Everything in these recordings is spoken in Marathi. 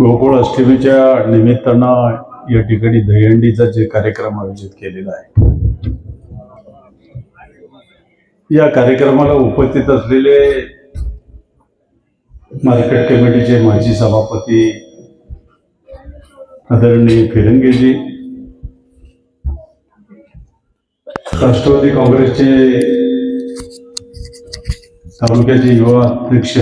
गोकुळ अष्टमीच्या निमित्तानं या ठिकाणी दहीहंडीचा जे कार्यक्रम आयोजित केलेला आहे. या कार्यक्रमाला उपस्थित असलेले मार्केट कमिटीचे माजी सभापती आदरणीय फिरंगेजी राष्ट्रवादी काँग्रेसचे तालुक्याचे युवा अध्यक्ष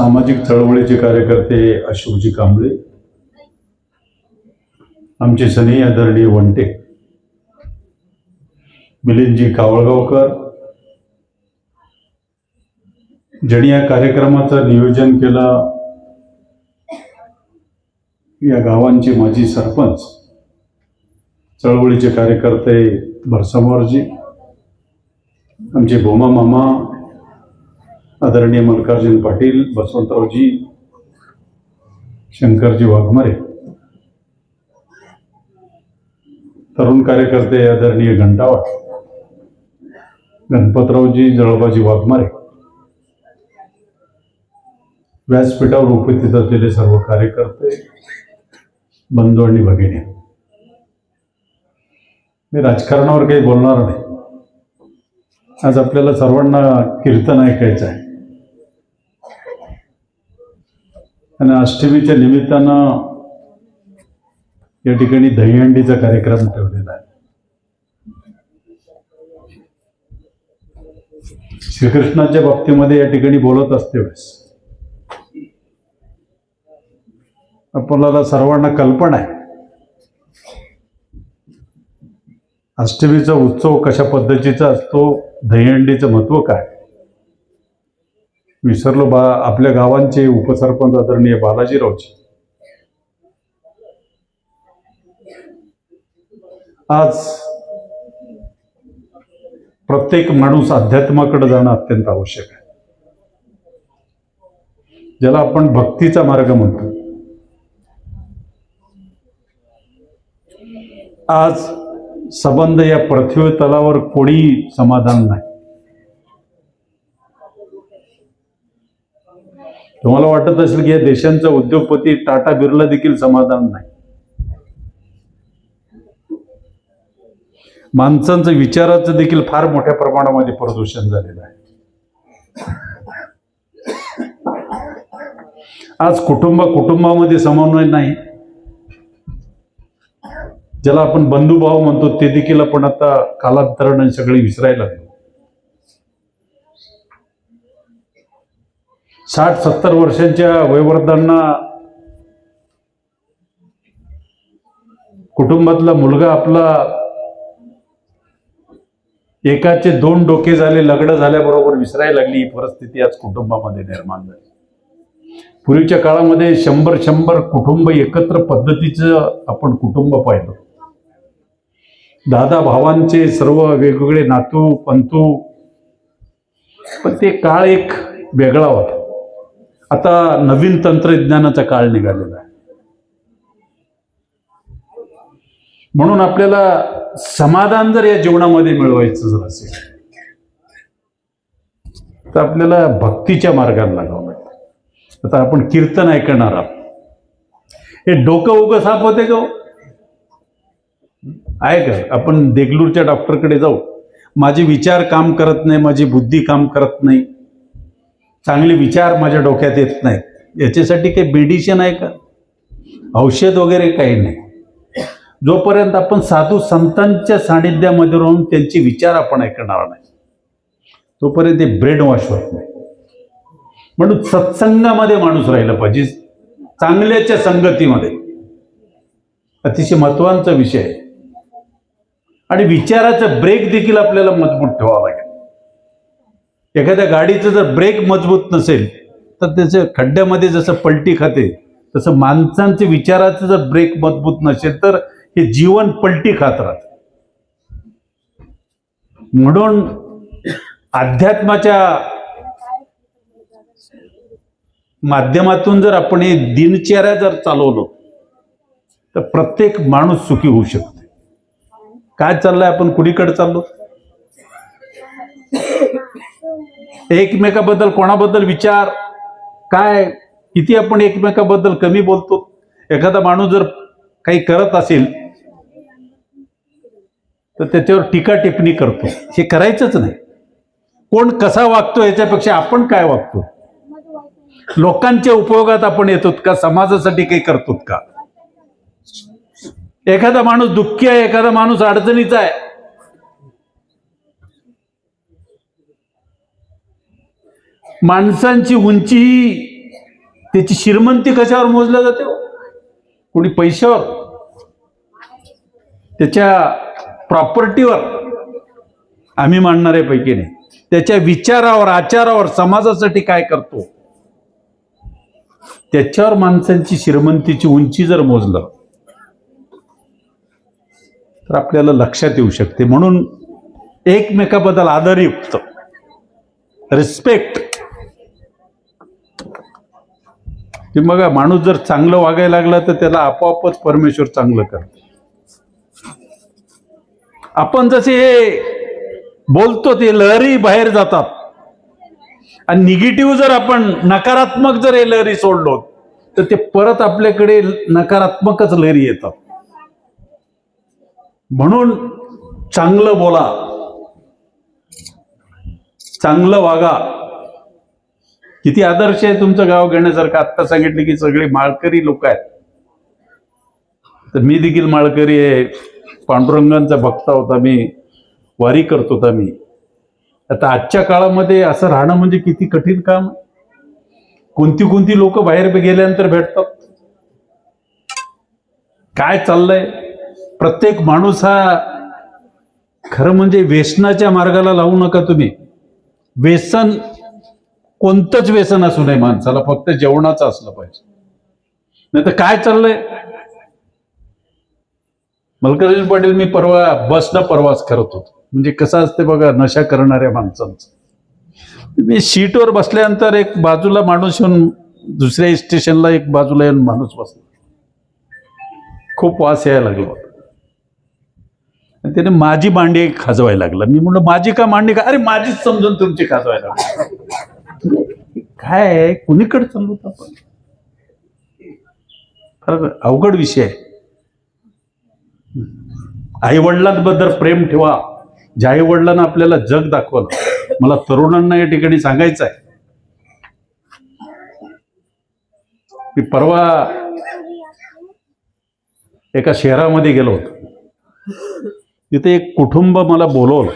सामाजिक चळवळीचे कार्यकर्ते अशोकजी कांबळे आमचे सनी आदरणीय वंटे मिलिंदजी कावळगावकर ज्यांनी या कार्यक्रमाचं नियोजन केलं या गावांचे माजी सरपंच चळवळीचे कार्यकर्ते भरसमोरजी आमचे भोमा मामा आदरणीय मल्लिकार्जुन पाटील बसवंतरावजी शंकरजी वाघमारे तरुण कार्यकर्ते आदरणीय घंटावाट गणपतरावजी जळबाजी वाघमारे व्यासपीठावर उपस्थित असलेले सर्व कार्यकर्ते बंधू आणि भगिनी. मी राजकारणावर काही बोलणार नाही. आज आपल्याला सर्वांना कीर्तन ऐकायचं आहे. आणि अष्टमीच्या निमित्तानं या ठिकाणी दहीहंडीचा कार्यक्रम ठेवलेला आहे. श्रीकृष्णाच्या बाबतीमध्ये या ठिकाणी बोलत असते वेळेस आपल्याला सर्वांना कल्पना आहे. अष्टमीचा उत्सव कशा पद्धतीचा असतो? दहीहंडीचं महत्त्व काय? विसरलो बा आपल्या गावांचे उपसरपंच आदरणीय बालाजीरावजी. आज प्रत्येक माणूस अध्यात्माकडे जाणं अत्यंत आवश्यक आहे. ज्याला आपण भक्तीचा मार्ग म्हणतो. आज संबंध या पृथ्वी तलावर कोणी समाधान नाही. तुम्हाला वाटत असेल की या देशांचा उद्योगपती टाटा बिर्ला देखील समाधान नाही. माणसांचं विचाराचं देखील फार मोठ्या प्रमाणामध्ये प्रदूषण झालेलं आहे. आज कुटुंब कुटुंबामध्ये समन्वय नाही. ज्याला आपण बंधुभाव म्हणतो ते देखील आपण आता कालांतराने सगळे विसरायला लागलो. साठ सत्तर वर्षांच्या वयोवृद्धांना कुटुंबातला मुलगा आपला एकाचे दोन डोके झाले लग्न झाल्याबरोबर विसरायला लागली ही परिस्थिती आज कुटुंबामध्ये निर्माण झाली. पूर्वीच्या काळामध्ये शंभर शंभर कुटुंब एकत्र पद्धतीचं आपण कुटुंब पाहिलं. दादा भावांचे सर्व वेगवेगळे नातू पंतू पण ते काळ एक वेगळा होता. आता नवीन तंत्रज्ञानाचा काळ निघालेला आहे. म्हणून आपल्याला समाधान जर या जीवनामध्ये मिळवायचं जर असेल तर आपल्याला भक्तीच्या मार्गाला लागावं लागतं. आता आपण कीर्तन ऐकणार आहोत. हे डोकं उगं साफ होते का हो? आहे का? आपण देगलूरच्या डॉक्टरकडे जाऊ. माझे विचार काम करत नाही माझी बुद्धी काम करत नाही. चांगले विचार माझ्या डोक्यात येत नाहीत. याच्यासाठी काही मेडिसिन आहे का? औषध वगैरे काही नाही. जोपर्यंत आपण साधू संतांच्या सानिध्यामध्ये राहून त्यांचे विचार आपण ऐकणार नाही तोपर्यंत ते ब्रेड वॉश होत नाही. म्हणून सत्संगामध्ये माणूस राहिला पाहिजे चांगल्याच्या संगतीमध्ये. अतिशय महत्त्वाचा विषय आहे. आणि विचाराचा ब्रेक देखील आपल्याला मजबूत ठेवावा लागेल. एखाद्या गाडीचं जर ब्रेक मजबूत नसेल तर त्याचं खड्ड्यामध्ये जसं पलटी खाते तसं माणसांचे विचाराचं जर ब्रेक मजबूत नसेल तर हे जीवन पलटी खात राहत. म्हणून अध्यात्माच्या माध्यमातून जर आपण हे दिनचर्या जर चालवलो तर प्रत्येक माणूस सुखी होऊ शकते. काय चाललंय आपण कुणीकडे चाललो? एकमेकाबद्दल कोणाबद्दल विचार? काय? किती आपण एकमेकाबद्दल कमी बोलतो? एखादा माणूस जर काही करत असेल तर त्याच्यावर टीका टिप्पणी करतो. हे करायचंच नाही. कोण कसा वागतो याच्यापेक्षा आपण काय वागतो? लोकांच्या उपयोगात आपण येतो का? समाजासाठी काही करतो का? एखादा माणूस दुःखी आहे एखादा माणूस अडचणीचा आहे माणसांची उंची ही त्याची श्रीमंती कशावर मोजल्या जाते हो? कोणी पैशावर? त्याच्या प्रॉपर्टीवर? आम्ही मानणारे पैकी नाही त्याच्या विचारावर आचारावर समाजासाठी काय करतो? त्याच्यावर माणसांची श्रीमंतीची उंची जर मोजलं तर आपल्याला लक्षात येऊ शकते. म्हणून एकमेकाबद्दल आदरयुक्त रिस्पेक्ट की मग माणूस जर चांगलं वागायला लागला तर त्याला आपोआपच परमेश्वर चांगलं करतो. आपण जसे हे बोलतो ते लहरी बाहेर जातात. आणि निगेटिव्ह जर आपण नकारात्मक जर हे लहरी सोडलो तर ते परत आपल्याकडे नकारात्मकच लहरी येतात. म्हणून चांगलं बोला. चांगलं वागा. किती आदर्श आहे तुमचं गाव घेण्यासारखं? आत्ता सांगितलं की सगळे माळकरी लोक आहेत. तर मी देखील माळकरी आहे. पांडुरंगांचा भक्त होता मी. वारी करत होता मी. आता आजच्या काळामध्ये असं राहणं म्हणजे किती कठीण काम कोणती कोणती लोक बाहेर गेल्यानंतर भेटतात? काय चाललंय? प्रत्येक माणूस हा खरं म्हणजे व्यसनाच्या मार्गाला लावू नका तुम्ही. व्यसन कोणतंच व्यसन असू नये माणसाला फक्त जेवणाचं असलं पाहिजे. नाही तर काय चाललंय? मल्कार्जुन पाटील मी परवा बसनं प्रवास करत होतो. म्हणजे कसं असते बघा नशा करणाऱ्या माणसांचं. मी सीटवर बसल्यानंतर एक बाजूला माणूस येऊन दुसऱ्या स्टेशनला एक बाजूला येऊन माणूस बसला. खूप वास यायला लागला होता. आणि त्याने माझी मांडी खाजवायला लागला. मी म्हणलं माझी का मांडी का? अरे माझीच समजून तुमची खाजवायला लागली. काय कुणीकडे चाललो आपण? खरं अवघड विषय आहे. आई वडिलांबद्दल प्रेम ठेवा. ज्या आई वडिलांना आपल्याला जग दाखवलं मला तरुणांना या ठिकाणी सांगायचं आहे. मी परवा एका शहरामध्ये गेलो होतो. तिथे एक कुटुंब मला बोलवलं.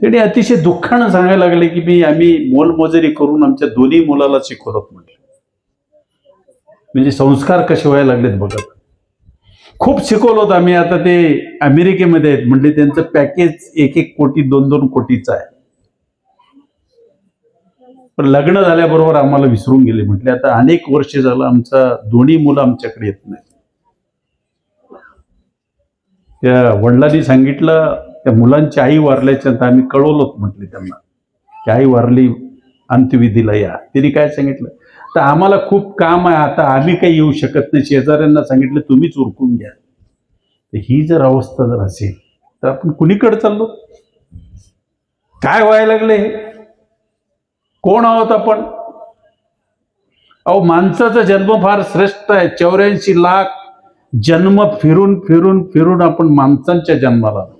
त्याने अतिशय दुःखानं सांगायला लागले की मी आम्ही मोलमजुरी करून आमच्या दोन्ही मुलाला शिकवत म्हटलं. म्हणजे संस्कार कसे व्हायला लागलेत बघत खूप शिकवलं होतं आम्ही. आता ते अमेरिकेमध्ये आहेत. म्हणजे त्यांचं पॅकेज एक एक कोटी दोन दोन कोटीचं आहे. पण लग्न झाल्याबरोबर आम्हाला विसरून गेले म्हटले. आता अनेक वर्ष झालं आमचा दोन्ही मुलं आमच्याकडे येत नाही त्या वडिलांनी सांगितलं त्या मुलांची आई वारल्याच्या नंतर आम्ही कळवलोच म्हटले त्यांना की आई वारली अंत्यविधीला या. तिने काय सांगितलं? तर आम्हाला खूप काम आहे आता आम्ही काही येऊ शकत नाही. शेजाऱ्यांना सांगितलं तुम्हीच उरकून घ्या. तर ही जर अवस्था जर असेल तर आपण कुणीकडे चाललो? काय व्हायला लागले हे? कोण आहोत आपण? अहो माणसाचा जन्म फार श्रेष्ठ आहे. चौऱ्याऐंशी लाख जन्म फिरून फिरून फिरून आपण माणसांच्या जन्माला आलो.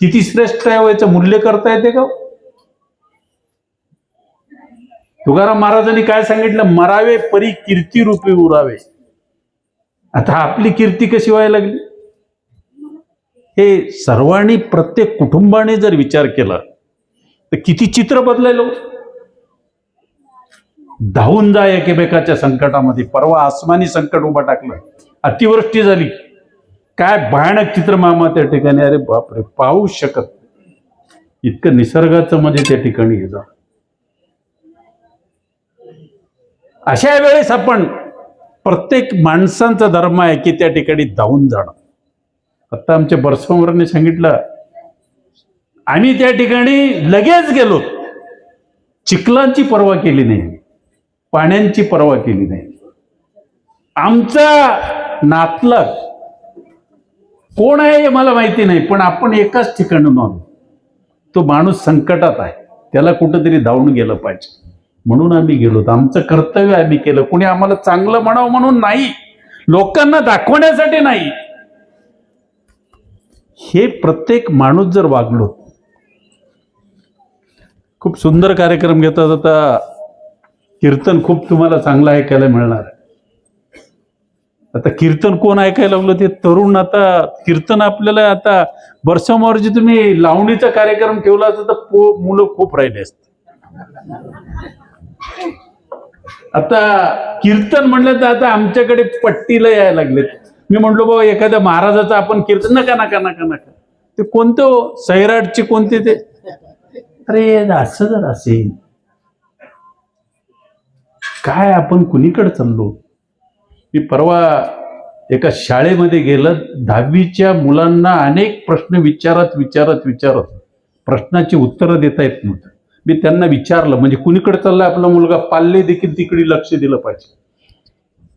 किती श्रेष्ठ आहे याचं मूल्य करता येते का? तुकाराम महाराजांनी काय सांगितलं? मरावे परी कीर्ती रूपी उरावे. आता आपली कीर्ती कशी व्हायला लागली? हे सर्वांनी प्रत्येक कुटुंबाने जर विचार केला तर किती चित्र बदलायलो धावून जा एकमेकाच्या संकटामध्ये. परवा आसमानी संकट उभा टाकलं. अतिवृष्टी झाली. काय भयानक चित्र मामा त्या ठिकाणी अरे बापरे पाहू शकत इतकं निसर्गाचं म्हणजे त्या ठिकाणी हे अशा वेळेस आपण प्रत्येक माणसांचा धर्म आहे की त्या ठिकाणी धावून जाणं. आता आमच्या बरसोमरांनी सांगितलं आम्ही त्या ठिकाणी लगेच गेलो. चिखलांची पर्वा केली नाही. पाण्यांची पर्वा केली नाही. आमचा नातलग कोण आहे हे मला माहिती नाही पण आपण एकाच ठिकाणून आलो. तो माणूस संकटात आहे. त्याला कुठंतरी धावून गेलं पाहिजे. म्हणून आम्ही गेलो आमचं कर्तव्य आम्ही केलं. कुणी आम्हाला चांगलं म्हणावं म्हणून नाही. लोकांना दाखवण्यासाठी नाही. हे प्रत्येक माणूस जर वागलो खूप सुंदर कार्यक्रम घेतात. आता कीर्तन खूप तुम्हाला चांगलं ऐकायला मिळणार आहे. आता कीर्तन कोण ऐकायला लागलं ते तरुण आता कीर्तन आपल्याला आता वर्षामावरची तुम्ही लावणीचा कार्यक्रम ठेवला असता तर पो- मुलं खूप राहिले असते. आता कीर्तन म्हणलं तर आता आमच्याकडे पट्टीला यायला लागलेत. मी म्हटलो बाबा एखाद्या महाराजाचं आपण कीर्तन नका नका नका नका. ते कोणतं हो? सैराटचे कोणते ते? अरे असं जर असेल काय आपण कुणीकडे चाललो? मी परवा एका शाळेमध्ये गेलं दहावीच्या मुलांना अनेक प्रश्न विचारत विचारत विचारत प्रश्नाची उत्तरं देता येत नव्हतं. मी त्यांना विचारलं म्हणजे कुणीकडे चाललं आपला मुलगा? पाल्ले देखील तिकडे लक्ष दिलं पाहिजे.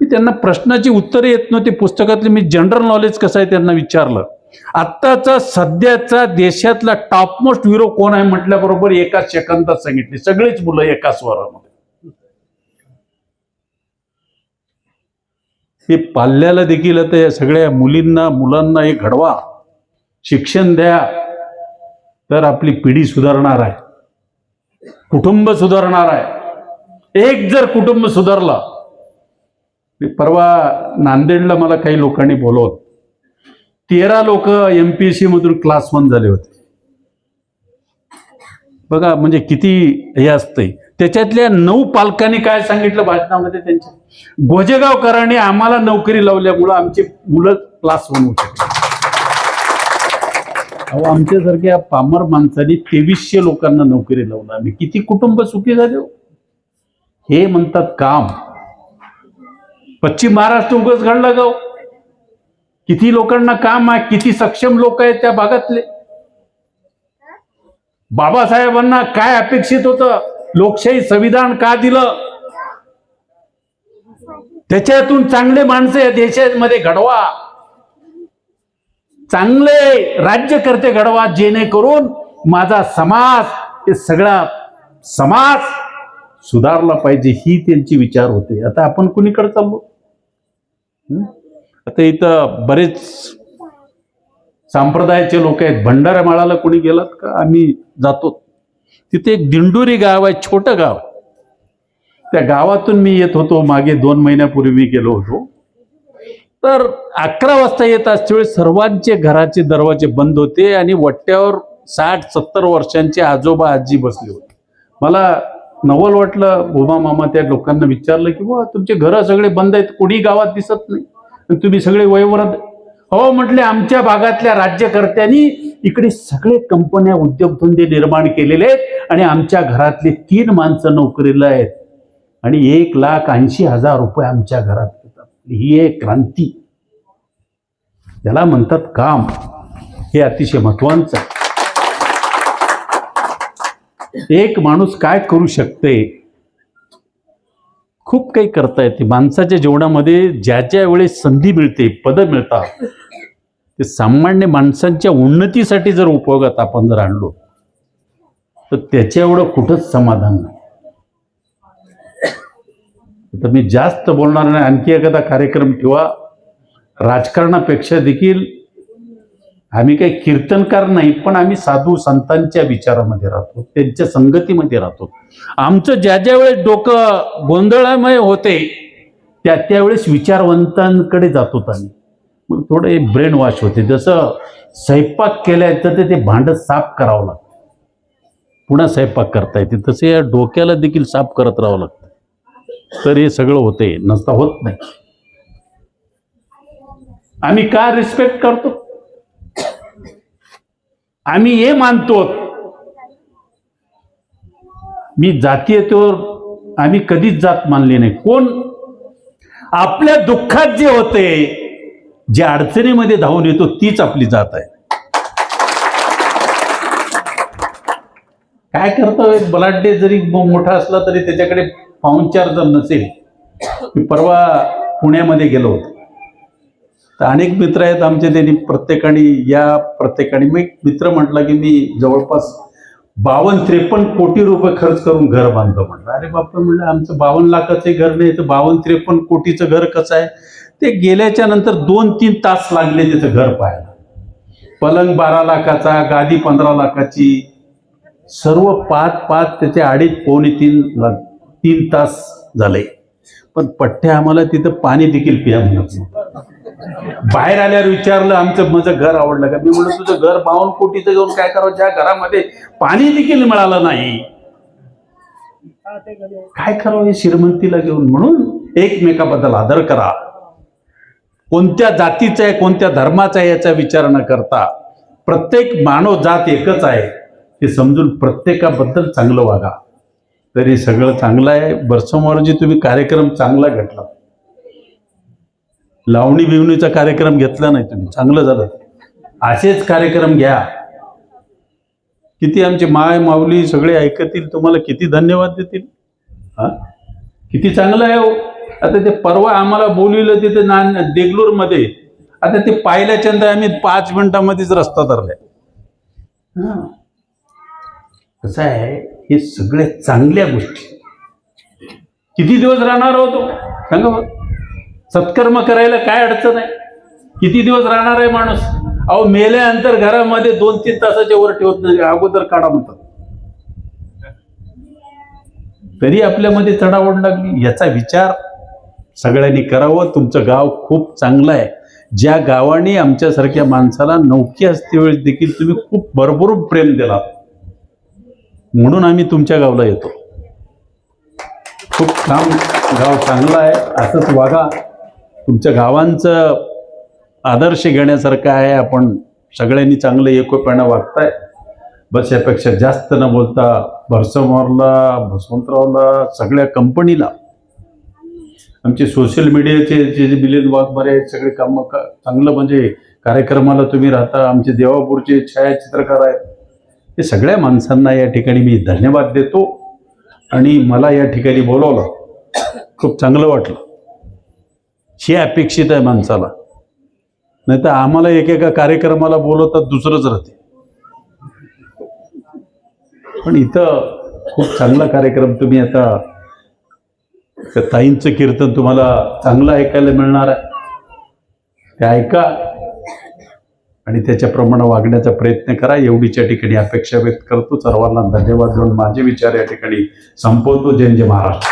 मी त्यांना प्रश्नाची उत्तरं येत नव्हती. पुस्तकातले मी जनरल नॉलेज कसं आहे त्यांना विचारलं. आत्ताचा सध्याचा देशातला टॉपमोस्ट हिरो कोण आहे म्हटल्याबरोबर एका सेकंदात सांगितले. सगळीच मुलं एका स्वरामध्ये हे पाल्याला देखील आता या सगळ्या मुलींना मुलांना हे घडवा. शिक्षण द्या. तर आपली पिढी सुधारणार आहे. कुटुंब सुधारणार आहे. एक जर कुटुंब सुधारला परवा नांदेडला मला काही लोकांनी बोलवत तेरा लोक एम पी एस सी मधून क्लास वन झाले होते. बघा म्हणजे किती हे असतंय. त्याच्यातल्या नऊ पालकांनी काय सांगितलं भाषणामध्ये त्यांच्या? गोजेगावकरांनी आम्हाला नोकरी लावल्यामुळं आमची मुलं क्लास वन होते. अहो आमच्यासारख्या पामर माणसाने तेवीसशे लोकांना नोकरी लावलं. आम्ही किती कुटुंब सुखी झाले हो? हे म्हणतात काम. पश्चिम महाराष्ट्र उगच घडला गाव हो? किती लोकांना काम आहे किती सक्षम लोक आहेत त्या भागातले? बाबासाहेबांना काय अपेक्षित होतं? लोकशाही संविधान का दिलं? त्याच्यातून चांगले माणसं या देशामध्ये घडवा. चांगले राज्यकर्ते घडवा जेणेकरून माझा समाज हे सगळा समाज सुधारला पाहिजे ही त्यांची विचार होते. आता आपण कुणीकडे चाललो? आता इथं बरेच संप्रदायाचे लोक आहेत. भंडारा माळाला कोणी गेलात का? आम्ही जातो तिथे एक दिंडोरी गाव आहे छोटं गाव. त्या गावातून मी येत होतो मागे दोन महिन्यापूर्वी मी गेलो होतो. तर अकरा वाजता येत असतेवेळी सर्वांचे घराचे दरवाजे बंद होते आणि वट्ट्यावर साठ सत्तर वर्षांचे आजोबा आजी बसले होते. मला नवल वाटलं उमा मामा त्या लोकांना विचारलं की बुवा तुमचे घरं सगळे बंद आहेत कोणी गावात दिसत नाही? तुम्ही सगळे वयोवरात हो म्हटले आमच्या भागातल्या राज्यकर्त्यांनी इकडे सगळे कंपन्या उद्योगधंदे निर्माण केलेले आहेत आणि आमच्या घरातले तीन माणसं नोकरीला आहेत. आणि एक लाख ऐंशी हजार रुपये आमच्या घरात येतात. ही एक क्रांती. याला म्हणतात काम. हे अतिशय महत्वाचं आहे. एक माणूस काय करू शकते? खूप काही करता येते. माणसाच्या जीवनामध्ये ज्या ज्या वेळेस संधी मिळते पदं मिळतात ते सामान्य माणसांच्या उन्नतीसाठी जर उपयोगात आपण जर आणलो तर त्याच्या एवढं कुठंच समाधान नाही. तर मी जास्त बोलणार नाही आणखी एखादा कार्यक्रम ठेवा. राजकारणापेक्षा देखील आम्ही काही कीर्तनकार नाही पण आम्ही साधू संतांच्या विचारामध्ये राहतो त्यांच्या संगतीमध्ये राहतो. आमचं ज्या ज्या वेळेस डोकं गोंधळामय होते त्या त्यावेळेस विचारवंतांकडे जातो आम्ही. मग थोडे ब्रेन वॉश होते. जसं स्वयंपाक केलाय तर ते- ते भांडं साफ करावं लागतं. पुन्हा स्वयंपाक करता येते. तसे या डोक्याला देखील साफ करत राहावं लागतं. तर हे सगळं होते नसता होत नाही. आम्ही का रिस्पेक्ट करतो? आम्ही हे मानतो. मी जातीयतेवर आम्ही कधीच जात मानली नाही. कोण? आपल्या दुःखात जे होते जे अडचणीमध्ये धावून येतो तीच आपली जात आहे. काय करतो एक बलाढ्य जरी मोठा असला तरी त्याच्याकडे पाहुणचार जर नसेल. मी परवा पुण्यामध्ये गेलो होतो. तर अनेक मित्र आहेत आमचे त्यांनी प्रत्येकाने या प्रत्येकाने मी मित्र म्हटला की मी जवळपास बावन्न त्रेपन्न कोटी रुपये खर्च करून घर बांधतो म्हटलं. अरे बापा म्हणलं आमचं बावन्न लाखाचं घर नाही तर बावन्न त्रेपन्न कोटीचं घर कसं आहे? ते गेल्याच्यानंतर दोन तीन तास लागले तिथं घर पाहायला. पलंग बारा लाखाचा गादी पंधरा लाखाची सर्व पाच पाच त्याचे अडीच पावणे तीन लाख तीन तास झाले. पण पठ्ठ्या आम्हाला तिथं पाणी देखील पिया म्हणत बाहेर आल्यावर विचारलं आमचं माझं घर आवडलं का? मी म्हणलं तुझं घर बावन्न कोटीचं घेऊन काय करावं? ज्या घरामध्ये पाणी देखील मिळालं नाही. काय करावं हे श्रीमंतीला घेऊन? म्हणून एकमेकाबद्दल आदर करा. कोणत्या जातीचा आहे कोणत्या धर्माचा आहे याचा विचार न करता प्रत्येक मानव जात एकच आहे हे समजून प्रत्येकाबद्दल चांगलं वागा. तरी सगळं चांगलं आहे. बरसमोरजी तुम्ही कार्यक्रम चांगला घेतला. लावणी बिवणीचा कार्यक्रम घेतला नाही तुम्ही. चांगलं झालं. असेच कार्यक्रम घ्या. किती आमचे माय माऊली सगळे ऐकतील तुम्हाला किती धन्यवाद देतील? हा? किती चांगलं आहे हो. आता ते परवा आम्हाला बोलविलं तिथे ना देगलूरमध्ये. आता ते पाहिल्याच्या नंतर आम्ही पाच मिनिटामध्येच रस्ता धरलाय. कसं आहे हे सगळ्या चांगल्या गोष्टी. किती दिवस राहणार होतो सांगा सत्कर्म करायला काय अडचण आहे? किती दिवस राहणार आहे माणूस? अहो मेल्यानंतर घरामध्ये दोन तीन तासाच्या वर ठेवत नाही. अगोदर काढा म्हणतात. तरी आपल्यामध्ये चढावड लागली. याचा विचार सगळ्यांनी करावं. तुमचं गाव खूप चांगलं आहे. ज्या गावाने आमच्यासारख्या माणसाला नौकी असते वेळेस देखील तुम्ही खूप भरभरून प्रेम दिला. म्हणून आम्ही तुमच्या गावला येतो. खूप काम गाव चांगलं आहे. असंच वागा. तुमच्या गावांचं आदर्श घेण्यासारखं आहे. आपण सगळ्यांनी चांगलं एकोप्यानं वागताय. बस यापेक्षा जास्त न बोलता भरसमोरला भसवंतरावला सगळ्या कंपनीला आमचे सोशल मीडियाचे जे जे मिलिंद वाघमारे आहेत सगळे कामं का चांगलं म्हणजे कार्यक्रमाला तुम्ही राहता आमचे देवापूरचे छायाचित्रकार आहेत. हे सगळ्या माणसांना या ठिकाणी मी धन्यवाद देतो आणि मला या ठिकाणी बोलवलं. खूप चांगलं वाटलं. हे अपेक्षित आहे माणसाला. नाही तर आम्हाला एकेका कार्यक्रमाला बोलवतात दुसरंच राहते. पण इथं खूप चांगला कार्यक्रम तुम्ही आता त्या ताईंचं कीर्तन तुम्हाला चांगलं ऐकायला मिळणार आहे. ते ऐका आणि त्याच्याप्रमाणे वागण्याचा प्रयत्न करा. एवढीच्या ठिकाणी अपेक्षा व्यक्त करतो. सर्वांना धन्यवाद देऊन माझे विचार या ठिकाणी संपवतो. जय जय महाराष्ट्र.